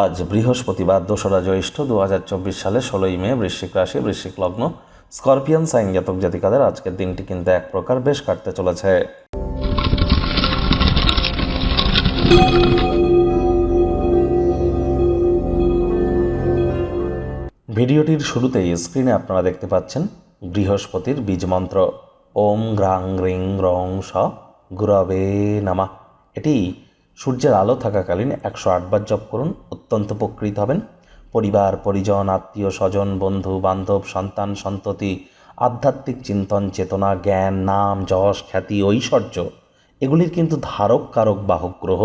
আজ বৃহস্পতিবার দোসরা জ্যৈষ্ঠ দু হাজার চব্বিশ সালে ষোলোই মে বৃশ্চিক রাশি, বৃশ্চিক লগ্ন, স্করপিয়ান, সাইন জাতক জাতিকাদের আজকের দিনটি কিন্তু এক প্রকার বেশ কাটতে চলেছে। ভিডিওটির শুরুতেই স্ক্রিনে আপনারা দেখতে পাচ্ছেন বৃহস্পতির বীজ মন্ত্র। ওম গ্রাং রিং রং, স, গুরবে, নামা। এটি সূর্যের আলো থাকাকালীন একশো আটবার জপ করুন, অত্যন্ত উপকৃত হবেন। পরিবার, পরিজন, আত্মীয়, স্বজন, বন্ধু, বান্ধব, সন্তান, সন্ততি, আধ্যাত্মিক চিন্তন, চেতনা, জ্ঞান, নাম, যশ, খ্যাতি, ঐশ্বর্য, এগুলির কিন্তু ধারক, কারক, বাহক গ্রহ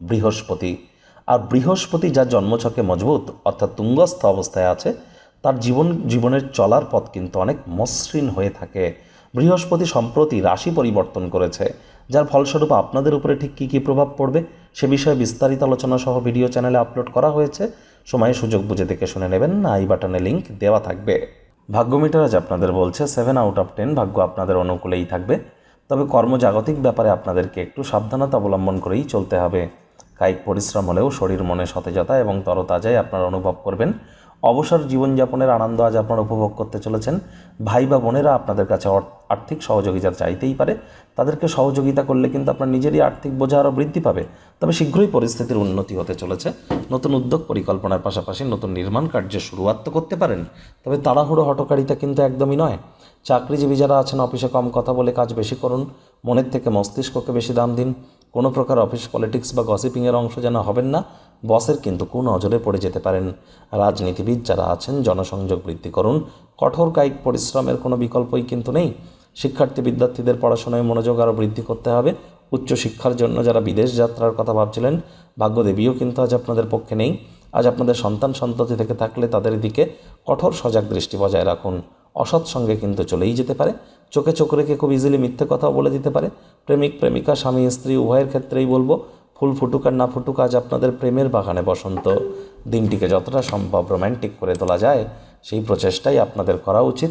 বৃহস্পতি। আর বৃহস্পতি যা জন্মছকে মজবুত, অর্থাৎ তুঙ্গস্থ অবস্থায় আছে, তার জীবন, জীবনের চলার পথ কিন্তু অনেক মসৃণ হয়ে থাকে। বৃহস্পতি সম্প্রতি রাশি পরিবর্তন করেছে যার ফলস্বরূপ আপনাদের উপরে ঠিক কী কী প্রভাব পড়বে সে বিষয়ে বিস্তারিত আলোচনা সহ ভিডিও চ্যানেলে আপলোড করা হয়েছে। সময়ে সুযোগ বুঝে দেখে শুনে নেবেন। না আই বাটনে লিঙ্ক দেওয়া থাকবে। ভাগ্য মিটার আজ আপনাদের বলছে সেভেন আউট অফ টেন ভাগ্য আপনাদের অনুকূলেই থাকবে। তবে কর্মজাগতিক ব্যাপারে আপনাদেরকে একটু সাবধানতা অবলম্বন করেই চলতে হবে। কায়িক পরিশ্রম হলেও শরীর মনে সতেজতা এবং তরতাজাই আপনারা অনুভব করবেন। অবসর জীবনযাপনের আনন্দ আজ আপনারা উপভোগ করতে চলেছেন। ভাই বা বোনেরা আপনাদের কাছে অর- আর্থিক সহযোগিতা চাইতেই পারে। তাদেরকে সহযোগিতা করলে কিন্তু আপনার নিজেরই আর্থিক বোঝা আরও বৃদ্ধি পাবে। তবে শীঘ্রই পরিস্থিতির উন্নতি হতে চলেছে। নতুন উদ্যোগ পরিকল্পনার পাশাপাশি নতুন নির্মাণ কার্যের শুরুয়াত তো করতে পারেন। তবে তাড়াহুড়ো হটকারিতা কিন্তু একদমই নয়। চাকরিজীবী যারা আছেন, অফিসে কম কথা বলে কাজ বেশি করুন। মনের থেকে মস্তিষ্ককে বেশি দাম দিন। কোনো প্রকার অফিস পলিটিক্স বা গসিপিংয়ের অংশ যেন হবেন না, বসের কিন্তু কোন নজরে পড়ে যেতে পারেন। রাজনীতিবিদ যারা আছেন, জনসংযোগ বৃদ্ধি করুন। কঠোর কায়িক পরিশ্রমের কোনো বিকল্পই কিন্তু নেই। শিক্ষার্থী বিদ্যার্থীদের পড়াশোনায় মনোযোগ আরও বৃদ্ধি করতে হবে। উচ্চশিক্ষার জন্য যারা বিদেশ যাত্রার কথা ভাবছিলেন, ভাগ্যদেবীও কিন্তু আজ আপনাদের পক্ষে নেই। আজ আপনাদের সন্তান সন্ততি থেকে থাকলে তাদের দিকে কঠোর সজাগ দৃষ্টি বজায় রাখুন। অসৎ সঙ্গে কিন্তু চলেই যেতে পারে। চোখে চোখ রেখে খুব ইজিলি মিথ্যে কথাও বলে দিতে পারে। প্রেমিক, প্রেমিকা, স্বামী, স্ত্রী, উভয়ের ক্ষেত্রেই বলব, ফুল ফুটুক আর না ফুটুক আজ আপনাদের প্রেমের বাগানে বসন্ত। দিনটিকে যতটা সম্ভব রোম্যান্টিক করে তোলা যায়, সেই প্রচেষ্টাই আপনাদের করা উচিত।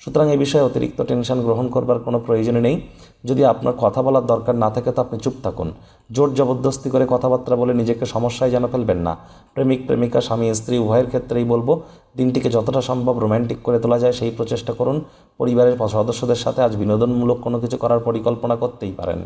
সুতরাং এই বিষয়ে অতিরিক্ত টেনশন গ্রহণ করবার কোনো প্রয়োজন নেই। যদি আপনার কথা বলার দরকার না থাকে, তো আপনি চুপ থাকুন। জোর জবরদস্তি করে কথাবার্তা বলে নিজেকে সমস্যায় যেন ফেলবেন না। প্রেমিক, প্রেমিকা, স্বামী, স্ত্রী, উভয়ের ক্ষেত্রেই বলব, দিনটিকে যতটা সম্ভব রোম্যান্টিক করে তোলা যায় সেই প্রচেষ্টা করুন। পরিবারের সদস্যদের সাথে আজ বিনোদনমূলক কোনো কিছু করার পরিকল্পনা করতেই পারেন।